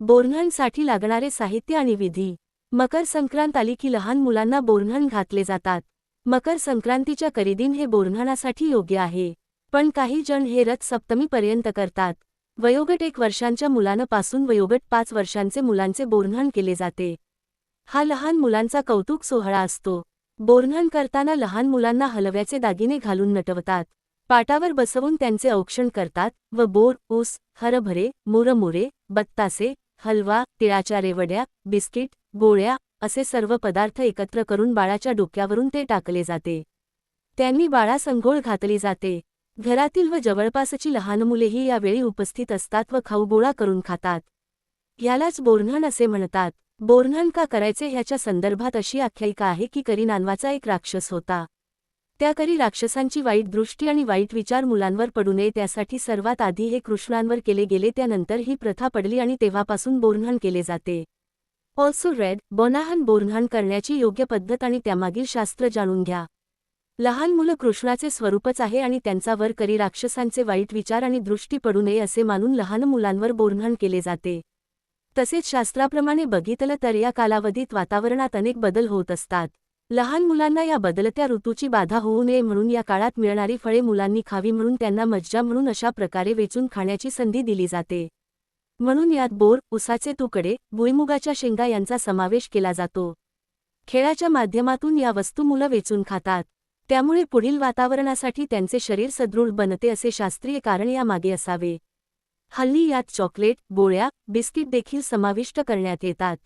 बोरन्हाणसाठी लागणारे साहित्य आणि विधी. मकर संक्रांत आली की लहान मुलांना बोरन्हाण घातले जातात. मकर संक्रांतीच्या करीदिन हे बोरन्हाणासाठी योग्य आहे. पण काही जण हे रथ सप्तमीपर्यंत करतात. वयोगट एक वर्षांच्या मुलांपासून वयोगट पाच वर्षांचे मुलांचे बोरन्हाण केले जाते. हा लहान मुलांचा कौतुक सोहळा असतो. बोरन्हाण करताना लहान मुलांना हलव्याचे दागिने घालून नटवतात. पाटावर बसवून त्यांचे औक्षण करतात व बोर ऊस हरभरे मुरमुरे बत्तासे हलवा तिळाच्या रेवड्या बिस्किट गोळ्या असे सर्व पदार्थ एकत्र करून बाळाच्या डोक्यावरून ते टाकले जाते. त्यांनी बाळास अंघोळ घातली जाते. घरातील व जवळपासची लहान मुलेही यावेळी उपस्थित असतात व खाऊ गोळा करून खातात. यालाच बोरन्हण असे म्हणतात. बोरन्हण का करायचे ह्याच्या संदर्भात अशी आख्यायिका आहे की करी नानवाचा एक राक्षस होता. त्याकरी राक्षसांची वाईट दृष्टी आणि वाईट विचार मुलांवर पडू नये त्यासाठी सर्वात आधी हे कृष्णांवर केले गेले त्यानंतर ही प्रथा पडली आणि तेव्हापासून बोरन्हाण केले जाते. ऑल्सो रेड बोनाहन बोरन्हाण करण्याची योग्य पद्धत आणि त्यामागील शास्त्र जाणून घ्या. लहान मुलं कृष्णाचे स्वरूपच आहे आणि त्यांचा वर करी राक्षसांचे वाईट विचार आणि दृष्टी पडू नये असे मानून लहान मुलांवर बोरन्हाण केले जाते. तसेच शास्त्राप्रमाणे बघितलं तर या कालावधीत वातावरणात अनेक बदल होत असतात. लहान मुलांना या बदलत्या ऋतूची बाधा होऊ नये म्हणून या काळात मिळणारी फळे मुलांनी खावी म्हणून त्यांना मज्जा म्हणून अशा प्रकारे वेचून खाण्याची संधी दिली जाते. म्हणून यात बोर उसाचे तुकडे भुईमुगाच्या शेंगा यांचा समावेश केला जातो. खेळाच्या माध्यमातून या वस्तू मुलं वेचून खातात. त्यामुळे पुढील वातावरणासाठी त्यांचे शरीर सदृढ बनते असे शास्त्रीय कारण यामागे असावे. हल्ली यात चॉकलेट गोळ्या बिस्किट देखील समाविष्ट करण्यात येतात.